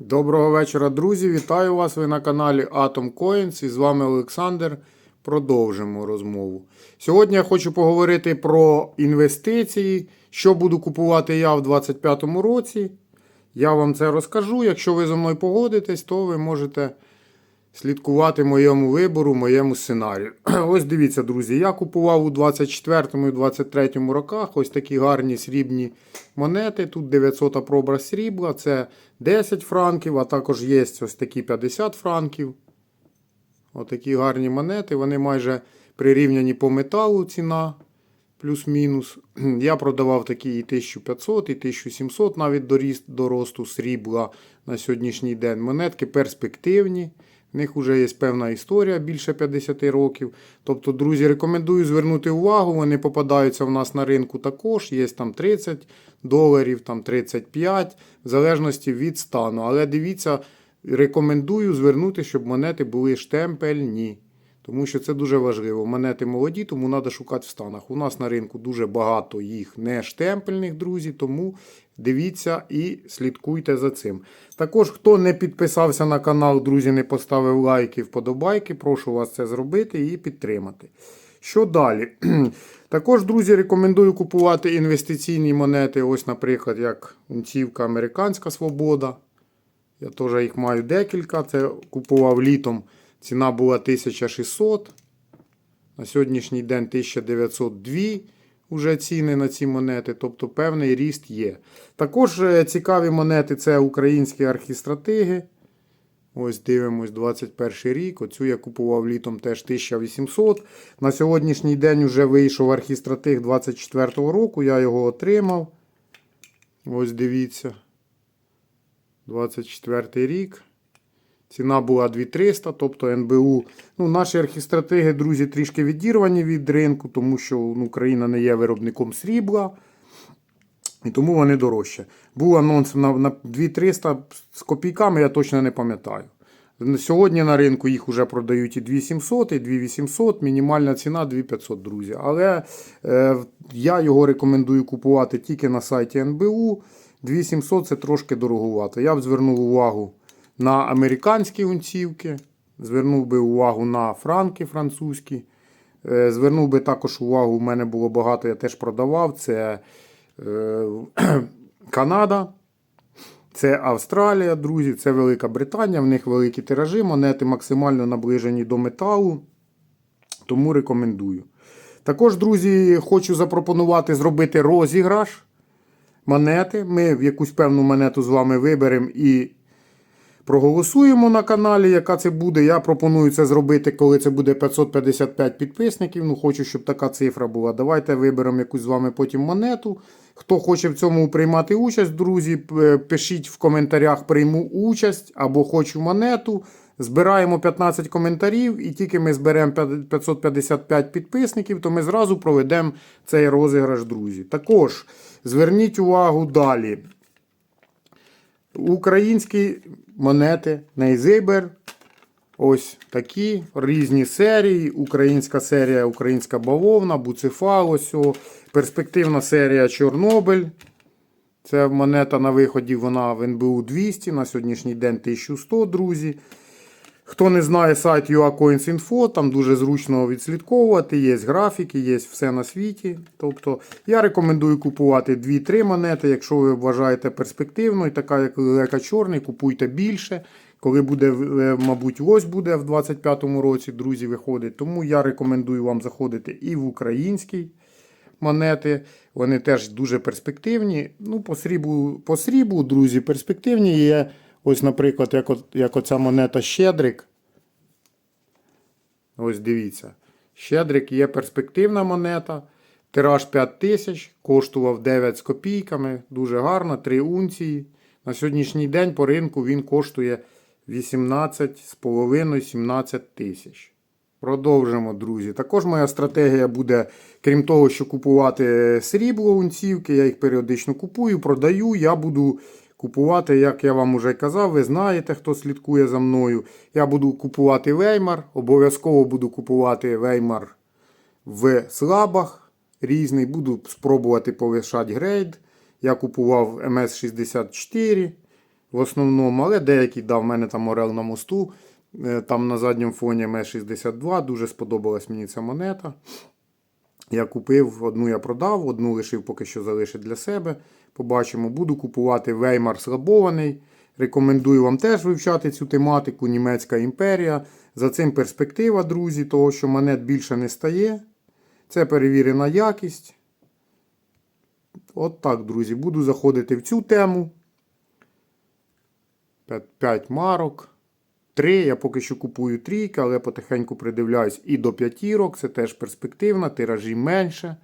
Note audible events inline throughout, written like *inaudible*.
Доброго вечора, друзі! Вітаю вас! Ви на каналі Atom Coins і з вами Олександр. Продовжимо розмову. Сьогодні я хочу поговорити про інвестиції, що буду купувати я в 2025 році. Я вам це розкажу. Якщо ви зі мною погодитесь, то ви можете слідкувати моєму вибору, моєму сценарію. *clears throat* Ось дивіться, друзі, я купував у 24 і 23 роках ось такі гарні срібні монети. Тут 900 проба срібла, це 10 франків, а також є ось такі 50 франків. Отакі гарні монети. Вони майже прирівняні по металу ціна. Плюс-мінус. *clears throat* Я продавав такі і 1500, і 1700 навіть до, ріст, до росту срібла на сьогоднішній день. Монетки перспективні. В них вже є певна історія більше 50 років. Тобто, друзі, рекомендую звернути увагу. Вони попадаються в нас на ринку також. Є там 30 доларів, там 35, в залежності від стану. Але дивіться, рекомендую звернути, щоб монети були штемпельні. Тому що це дуже важливо. Монети молоді, тому треба шукати в станах. У нас на ринку дуже багато їх не штемпельних, друзі, тому дивіться і слідкуйте за цим. Також, хто не підписався на канал, друзі, не поставив лайки, вподобайки, прошу вас це зробити і підтримати. Що далі? *clears throat* Також, друзі, рекомендую купувати інвестиційні монети. Ось, наприклад, як унцівка Американська Свобода. Я теж їх маю декілька. Це купував літом. Ціна була 1600. На сьогоднішній день 1902 вже ціни на ці монети, тобто певний ріст є. Також е, цікаві монети це українські архістратиги. Ось дивимось 21 рік. Оцю я купував літом теж 1800. На сьогоднішній день вже вийшов архістратиг 24 року. Я його отримав. Ось дивіться. 24 рік. Ціна була 2300, тобто НБУ. Ну, Наші архістратеги, друзі, трішки відірвані від ринку, тому що ну, Україна не є виробником срібла. І тому вони дорожчі. Був анонс на, на 2300 з копійками, я точно не пам'ятаю. Сьогодні на ринку їх вже продають і 2700, і 2800, мінімальна ціна 2500, друзі. Але е, я його рекомендую купувати тільки на сайті НБУ. 2700 це трошки дороговато. Я б звернув увагу на американські унцівки, звернув би увагу на франки французькі. Е, Звернув би також увагу, у мене було багато, я теж продавав. Це е, *clears throat* Канада, це Австралія, друзі, це Велика Британія, в них великі тиражі, монети максимально наближені до металу. Тому рекомендую. Також, друзі, хочу запропонувати зробити розіграш монети. Ми в якусь певну монету з вами виберемо і проголосуємо на каналі, яка це буде. Я пропоную це зробити, коли це буде 555 підписників. Ну, хочу, щоб така цифра була. Давайте виберемо якусь з вами потім монету. Хто хоче в цьому приймати участь, друзі, пишіть в коментарях прийму участь або хочу монету. Збираємо 15 коментарів, і тільки ми зберемо 555 підписників, то ми зразу проведемо цей розіграш, друзі. Також зверніть увагу далі. Українські монети Нейзибер. Ось такі різні серії. Українська серія, українська бавовна, буцефал, ось о, перспективна серія Чорнобиль. Це монета на виході, вона в НБУ 200, на сьогоднішній день 1100, друзі. Хто не знає сайт UACoins.info, там дуже зручно відслідковувати, є графіки, є все на світі. Тобто я рекомендую купувати 2-3 монети, якщо ви вважаєте перспективною, така як лелека чорний, купуйте більше. Коли буде, е, мабуть, ось буде в 25-му році, друзі, виходить. Тому я рекомендую вам заходити і в український монети. Вони теж дуже перспективні. Ну, по сріблу, по сріблу, друзі, перспективні є. Ось, наприклад, як, от, як оця монета Щедрик. Ось дивіться. Щедрик є перспективна монета. Тираж 5 тисяч, коштував 9 з копійками. Дуже гарно, 3 унції. На сьогоднішній день по ринку він коштує 18,5-17 тисяч. Продовжимо, друзі. Також моя стратегія буде, крім того, що купувати срібло унцівки, я їх періодично купую, продаю. Я буду купувати, як я вам вже казав, ви знаєте, хто слідкує за мною. Я буду купувати веймар. Обов'язково буду купувати веймар в слабах різний. Буду спробувати повишати грейд. Я купував МС-64. в основному, але деякі дав мене там Орел на мосту. е, Там на задньому фоні М62. Дуже сподобалась мені ця монета. Я купив, одну я продав, одну лишив поки що залишити для себе. Побачимо. Буду купувати Веймар слабований. Рекомендую вам теж вивчати цю тематику. Німецька імперія. За цим перспектива, друзі, того, що монет більше не стає. Це перевірена якість. От так, друзі. Буду заходити в цю тему. 5 марок. 3. Я поки що купую трійки, але потихеньку придивляюсь і до п'ятірок. Це теж перспективна, тиражі менше.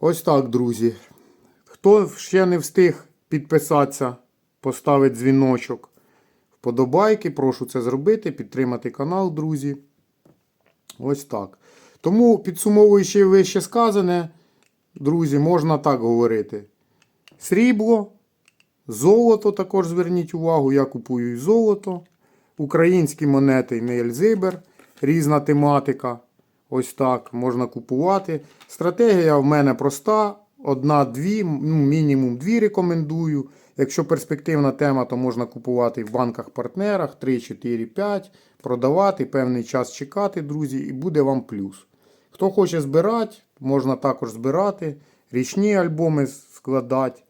Ось так, друзі. Хто ще не встиг підписатися, поставити дзвіночок, вподобайки, прошу це зробити, підтримати канал, друзі. Ось так. Тому, підсумовуючи вище сказане, друзі, можна так говорити. Срібло, золото також зверніть увагу, я купую і золото. Українські монети Нейль Зибер, різна тематика. Ось так можна купувати. Стратегія в мене проста. Одна-дві, ну, мінімум дві рекомендую. Якщо перспективна тема, то можна купувати в банках-партнерах 3, 4, 5, продавати, певний час чекати, друзі, і буде вам плюс. Хто хоче збирати, можна також збирати, річні альбоми складати.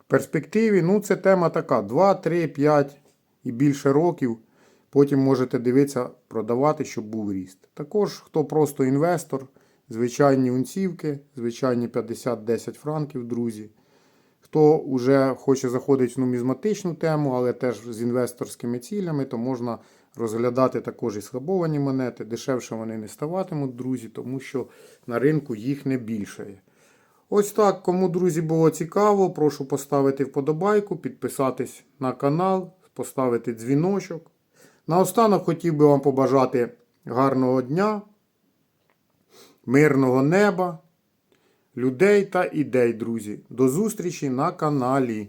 В перспективі, ну, це тема така: 2, 3, 5 і більше років. Потім можете дивитися, продавати, щоб був ріст. Також, хто просто інвестор, звичайні унцівки, звичайні 50-10 франків, друзі. Хто вже хоче заходити в нумізматичну тему, але теж з інвесторськими цілями, то можна розглядати також і схабовані монети. Дешевше вони не ставатимуть, друзі, тому що на ринку їх не більшає. Ось так, кому, друзі, було цікаво, прошу поставити вподобайку, підписатись на канал, поставити дзвіночок. Наостанок хотів би вам побажати гарного дня, мирного неба, людей та ідей, друзі. До зустрічі на каналі.